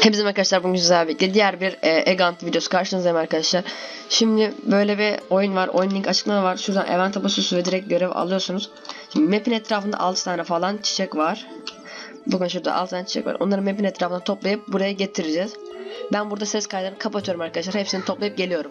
Hepinize arkadaşlar bugün güzel birlikte diğer bir e, Egant videosu karşınızdayım arkadaşlar. Şimdi böyle bir oyun var. Oyun link açıklamada var. Şuradan event'e basıyorsunuz ve direkt görev alıyorsunuz. Şimdi map'in etrafında 6 tane falan çiçek var. Bakın şurada 6 tane çiçek var. Onları map'in etrafına toplayıp buraya getireceğiz. Ben burada ses kaydını kapatıyorum arkadaşlar. Hepsini toplayıp geliyorum.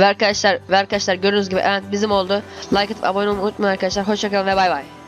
Ve arkadaşlar, ve arkadaşlar gördüğünüz gibi evet bizim oldu. Like atıp abone olmayı unutmayın arkadaşlar. Hoşçakalın ve bay bay.